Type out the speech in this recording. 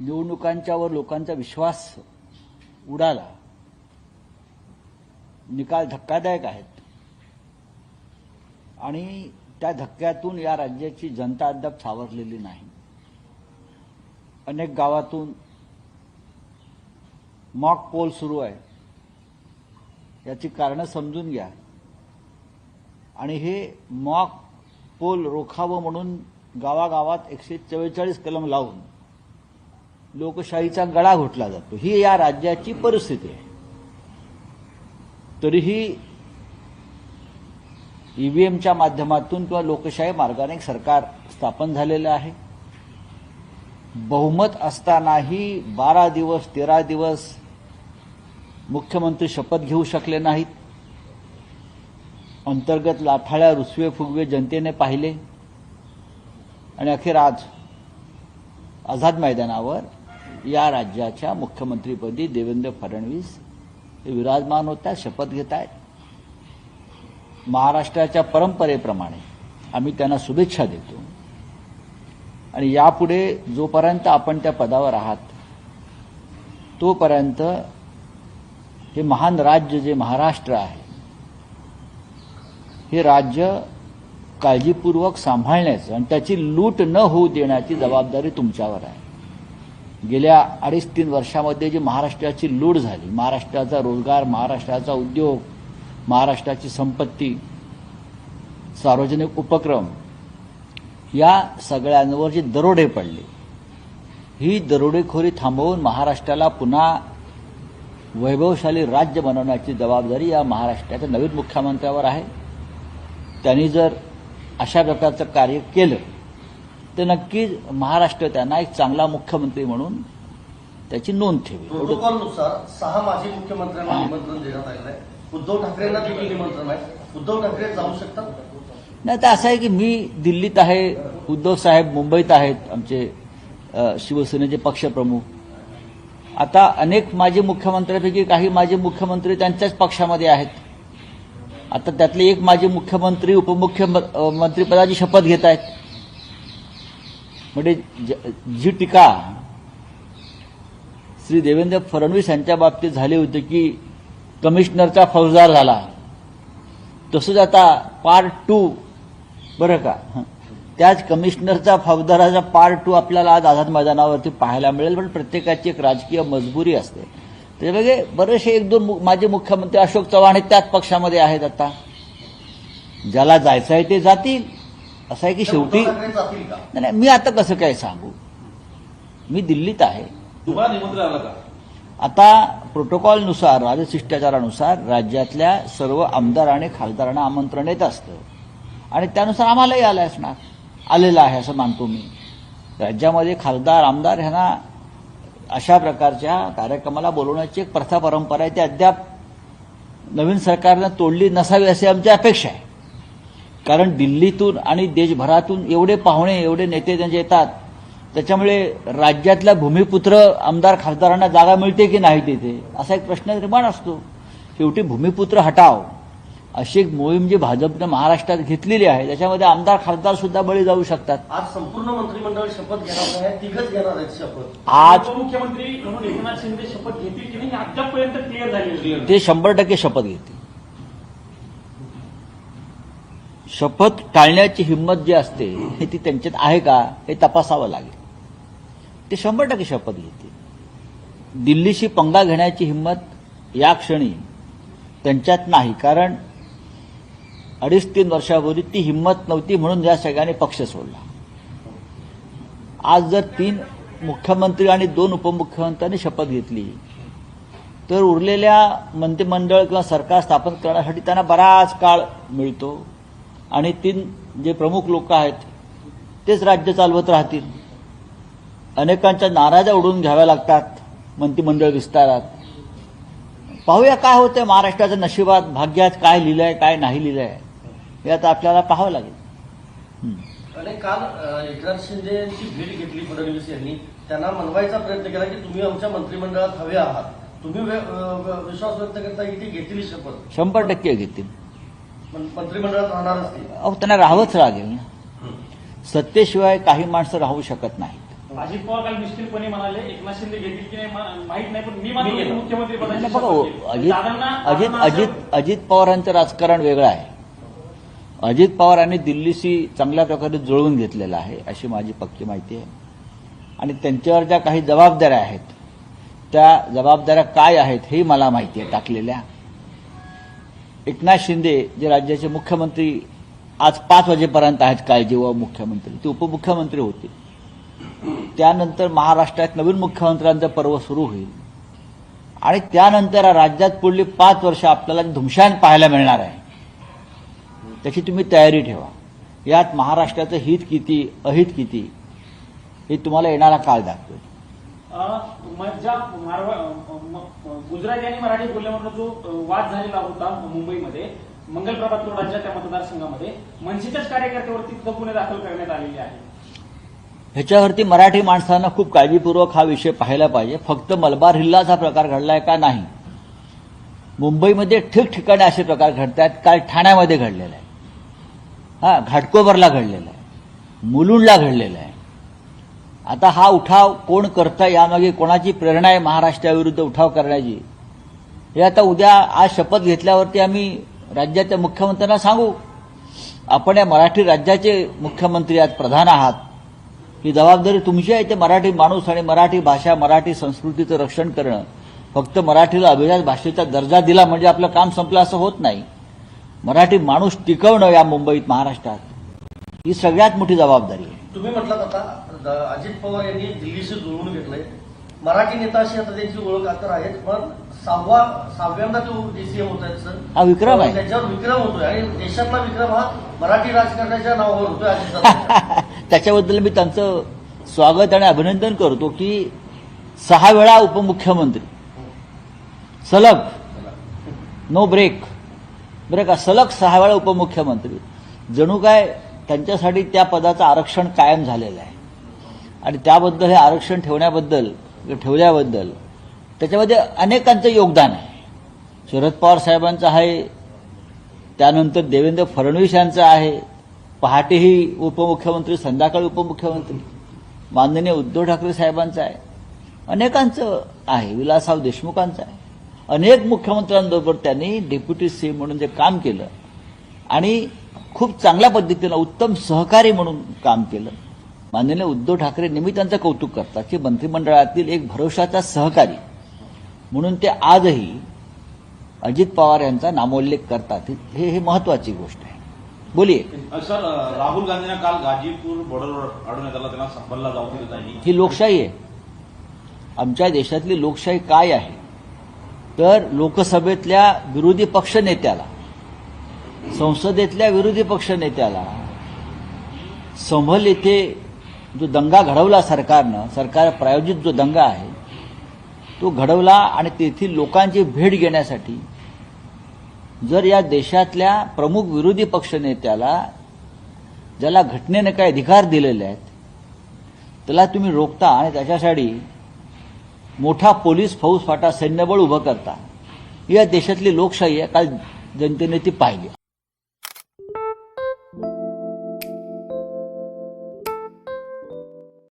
निवडणुकांच्यावर लोकांचा विश्वास उडाला. निकाल धक्कादायक आहेत. आणि त्या धक्क्यातून या राज्याची जनता अद्याप सावरलेली नाही. अनेक गावातून मॉक पोल सुरू आहे. याची कारणं समजून घ्या. आणि हे मॉक पोल रोखावं म्हणून गावागावात एकशे चव्वेचाळीस कलम लावून लोकशाहीचा गळा घोटला जातो. ही या राज्याची परिस्थिती आहे. तरीही ईव्हीएमच्या माध्यमातून किंवा लोकशाही मार्गाने एक सरकार स्थापन झालेलं आहे. बहुमत असतानाही बारा दिवस तेरा दिवस मुख्यमंत्री शपथ घेऊ शकले नाहीत. अंतर्गत लाथाळ्या रुसवे फुगवे जनतेने पाहिले. आणि अखेर आज आझाद मैदानावर या राज्याच्या मुख्यमंत्रीपदी देवेंद्र फडणवीस हे विराजमान होत आहेत शपथ घेत आहेत महाराष्ट्राच्या परंपरेप्रमाणे आम्ही त्यांना शुभेच्छा देतो. आणि यापुढे जोपर्यंत आपण त्या पदावर आहात तोपर्यंत हे महान राज्य जे महाराष्ट्र आहे हे राज्य काळजीपूर्वक सांभाळण्याचं आणि त्याची लूट न होऊ देण्याची जबाबदारी तुमच्यावर आहे. गेल्या अडीच तीन वर्षामध्ये जी महाराष्ट्राची लूट झाली महाराष्ट्राचा रोजगार महाराष्ट्राचा उद्योग महाराष्ट्राची संपत्ती सार्वजनिक उपक्रम या सगळ्यांवर जे दरोडे पडले ही दरोडेखोरी थांबवून महाराष्ट्राला पुन्हा वैभवशाली राज्य बनवण्याची जबाबदारी या महाराष्ट्राच्या नवीन मुख्यमंत्र्यावर आहे. त्यांनी जर अशा प्रकारचं कार्य केलं तर नक्कीच महाराष्ट्र त्यांना एक चांगला मुख्यमंत्री म्हणून त्याची नोंद ठेवी प्रोटोकॉलनुसार सहा माजी मुख्यमंत्र्यांना निमंत्रण देण्यात आलेलं आहे. उद्धव ठाकरेंना देखील निमंत्रण आहे? उद्धव ठाकरे जाऊ शकतात? नाही तर असं आहे की मी दिल्लीत आहे उद्धव साहेब मुंबईत आहेत आमचे शिवसेनेचे पक्षप्रमुख. आता अनेक माजी मुख्यमंत्र्यांपैकी काही माजी मुख्यमंत्री त्यांच्याच पक्षामध्ये आहेत. आता त्यातले एक माजी मुख्यमंत्री उपमुख्यमंत्रीपदाची शपथ घेत आहेत. म्हणजे ज- जी टीका श्री देवेंद्र फडणवीस यांच्या बाबतीत झाली होती की कमिशनरचा फौजदार झाला. तसंच आता पार्ट टू बरं का? त्याच कमिशनरचा फौजदाराचा पार्ट टू आपल्याला आज आझाद मैदानावरती पाहायला मिळेल पण प्रत्येकाची एक राजकीय मजबुरी असते. त्याच्यामध्ये बरेचसे एक दोन मु- माजी मुख्यमंत्री अशोक चव्हाण हे त्याच पक्षामध्ये आहेत आता. ज्याला जायचं आहे ते जातील. असं आहे की शेवटी नाही नाही, मी आता कसं काय सांगू? मी दिल्लीत आहे. तुम्हाला निमंत्रण आलं का? आता प्रोटोकॉलनुसार राजशिष्टाचारानुसार राज्यातल्या सर्व आमदार आणि खासदारांना आमंत्रण येत असतं. आणि त्यानुसार आम्हालाही आलं असणार. आलेलं आहे असं मानतो मी. राज्यामध्ये खासदार आमदार ह्यांना अशा प्रकारच्या कार्यक्रमाला बोलवण्याची एक प्रथा परंपरा आहे. ती अद्याप नवीन सरकारनं तोडली नसावी अशी आमची अपेक्षा आहे. कारण दिल्लीतून आणि देशभरातून एवढे पाहुणे एवढे नेते त्यांचे येतात. त्याच्यामुळे राज्यातल्या भूमिपुत्र आमदार खासदारांना जागा मिळते की नाही तिथे? असा एक प्रश्न निर्माण असतो. शेवटी भूमिपुत्र हटाव. अशी एक मोहीम जी भाजपनं महाराष्ट्रात घेतलेली आहे त्याच्यामध्ये आमदार खासदार सुद्धा बळी जाऊ शकतात. आज संपूर्ण मंत्रिमंडळ शपथ घेणार आहे तिघच घेणार आहेत शपथ. आज उपमुख्यमंत्री म्हणून एकनाथ शिंदे शपथ घेतील की नाही अद्यापपर्यंत क्लिअर नाही. ते शंभर टक्के शपथ घेतील. शपथ टाळण्याची हिंमत जी असते हे ती त्यांच्यात आहे का हे तपासावं लागेल. ते शंभर टक्के शपथ घेतील. दिल्लीशी पंगा घेण्याची हिंमत या क्षणी त्यांच्यात नाही कारण अडीच तीन वर्षापूर्वी ती हिंमत नव्हती म्हणून या सगळ्यांनी पक्ष सोडला. आज जर तीन मुख्यमंत्री आणि दोन उपमुख्यमंत्र्यांनी शपथ घेतली तर उरलेल्या मंत्रिमंडळ किंवा सरकार स्थापन करण्यासाठी त्यांना बराच काळ मिळतो. आणि तीन जे प्रमुख लोक आहेत तेच राज्य चालवत राहतील. अनेकांच्या नाराज्या उडून घ्याव्या लागतात मंत्रिमंडळ विस्तारात. पाहूया काय होतंय महाराष्ट्राच्या नशिबात भाग्यात काय लिहिलंय काय नाही लिहिलंय हे आता आपल्याला पाहावं लागेल. आणि काल एकनाथ शिंदे यांची भेट घेतली फडणवीस यांनी. त्यांना मनवायचा प्रयत्न केला की तुम्ही आमच्या मंत्रिमंडळात हवे आहात. तुम्ही विश्वास व्यक्त करता की ते घेतील शपथ? शंभर टक्के घेतील. मंत्रिमंडळात राहणारच ते अहो त्यांना राहावंच लागेल ना. सत्तेशिवाय काही माणसं राहू शकत नाहीत. अजित पवार काल निश्चितपणे म्हणाले एकनाथ शिंदे घेतील की नाही मा- माहीत नाही पण मी मात्र. मुख्यमंत्री पदाची बघा शपथ हो, घेईल. अजित दादांना- अजित दादांना असं- अजित अजित पवारांचं राजकारण वेगळं आहे. अजित पवारांनी दिल्लीशी चांगल्या प्रकारे जुळवून घेतलेलं आहे अशी माझी पक्की माहिती आहे. आणि त्यांच्यावर ज्या काही जबाबदाऱ्या आहेत त्या जबाबदाऱ्या काय आहेत हेही मला माहिती आहे टाकलेल्या. एकनाथ शिंदे जे राज्याचे मुख्यमंत्री आज पाच वाजेपर्यंत आहेत काय जेव्हा मुख्यमंत्री ते उपमुख्यमंत्री होते. त्यानंतर महाराष्ट्रात नवीन मुख्यमंत्र्यांचं पर्व सुरू होईल. आणि त्यानंतर राज्यात पुढली पाच वर्ष आपल्याला धुमशान पाहायला मिळणार आहे. त्याची तुम्ही तयारी ठेवा. यात महाराष्ट्राचं हित किती अहित किती हे तुम्हाला येणारा काळ दाखवेल. ज्या मारवा- अं, गुजराती आणि मराठी बोलण्यावरनं जो वाद झालेला होता मुंबईमध्ये मंगलप्रभात रोडाच्या त्या मतदारसंघामध्ये मनसेच्याच कार्यकर्त्यावरती तिथं गुन्हे दाखल करण्यात आलेले आहे ह्याच्यावरती मराठी माणसांना खूप काळजीपूर्वक हा विषय पाहायला पाहिजे. फक्त मलबार हिल्लाचा प्रकार घडलाय का नाही? मुंबईमध्ये ठिकठिकाणी असे प्रकार घडत आहेत काल ठाण्यामध्ये घडलेला आहे. हा घाटकोबरला घडलेला आहे. मुलुंडला घडलेला आहे. आता हा उठाव कोण करतं यामागे कोणाची प्रेरणा आहे महाराष्ट्राविरुद्ध उठाव करण्याची? हे आता उद्या आज शपथ घेतल्यावरती आम्ही राज्याच्या मुख्यमंत्र्यांना सांगू. आपण या मराठी राज्याचे मुख्यमंत्री आहात प्रधान आहात. ही जबाबदारी तुमची आहे ते मराठी माणूस आणि मराठी भाषा मराठी संस्कृतीचं रक्षण करणं. फक्त मराठीला अभिजात भाषेचा दर्जा दिला म्हणजे आपलं काम संपलं असं होत नाही. मराठी माणूस टिकवणं या मुंबईत महाराष्ट्रात. ही सगळ्यात मोठी जबाबदारी आहे. तुम्ही म्हटलं आता अजित पवार यांनी दिल्लीशी जुळवून घेतलंय. मराठी नेता अशी आता त्यांची ओळख आता आहेत पण सहावा सहाव्यांदा तो डीसीएम होत आहेत सर. हा विक्रम आहे. त्याच्यावर विक्रम होतोय आणि देशातला विक्रम हा मराठी राजकारणाच्या नावावर होतोय अजित दादा. त्याच्याबद्दल मी त्यांचं स्वागत आणि अभिनंदन करतो की सहा वेळा उपमुख्यमंत्री. सलग. नो ब्रेक बरं का? सलग सहा वेळा उपमुख्यमंत्री. जणू काय त्यांच्यासाठी त्या पदाचं आरक्षण कायम झालेलं आहे. आणि त्याबद्दल हे आरक्षण ठेवण्याबद्दल ठेवल्याबद्दल त्याच्यामध्ये अनेकांचं योगदान आहे. शरद पवार साहेबांचं आहे त्यानंतर देवेंद्र फडणवीस यांचं आहे पहाटेही उपमुख्यमंत्री संध्याकाळी उपमुख्यमंत्री माननीय उद्धव ठाकरे साहेबांचं आहे. अनेकांचं आहे विलासराव देशमुखांचं आहे. अनेक मुख्यमंत्र्यांबरोबर त्यांनी डेप्युटी सी म्हणून जे काम केलं. आणि खूप चांगल्या पद्धतीनं उत्तम सहकारी म्हणून काम केलं. माननीय उद्धव ठाकरे नेहमी त्यांचं कौतुक करतात की मंत्रिमंडळातील एक भरोशाचा सहकारी म्हणून ते आजही अजित पवार यांचा नामोल्लेख करतात. हे हे महत्वाची गोष्ट आहे. बोलिये. सर राहुल गांधींना काल गाजीपूर बॉर्डरवर अडवण्यात आला त्यांना संपलला जाऊ दिलं नाही ही लोकशाही आहे. आमच्या देशातली लोकशाही काय आहे? तर लोकसभेतल्या विरोधी पक्ष नेत्याला संसदेतल्या विरोधी पक्ष नेत्याला संभल येथे जो दंगा घडवला सरकारनं सरकार प्रायोजित जो दंगा आहे तो घडवला आणि तेथील लोकांची भेट घेण्यासाठी जर या देशातल्या प्रमुख विरोधी पक्ष नेत्याला ज्याला घटनेने काही अधिकार दिलेले आहेत त्याला तुम्ही रोखता आणि त्याच्यासाठी मोठा पोलीस फौजफाटा सैन्यबळ उभं करता. या देशातली लोकशाही आहे. काल जनतेने ती पाहिली.